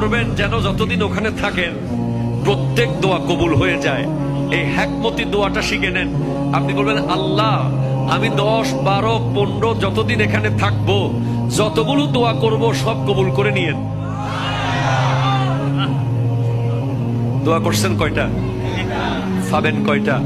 করবেন যেন যতদিন ওখানে থাকেন, প্রত্যেক দোয়া কবুল হয়ে যায়। এই হ্যাকমতি দোয়াটা শিখে নেন। আপনি বলবেন, আল্লাহ, আমি দশ, বারো, পনেরো যতদিন এখানে থাকব, যতগুলো দোয়া করব, সব কবুল করে নিয়েন। দোয়া করছেন কয়টা? পাবেন কয়টা?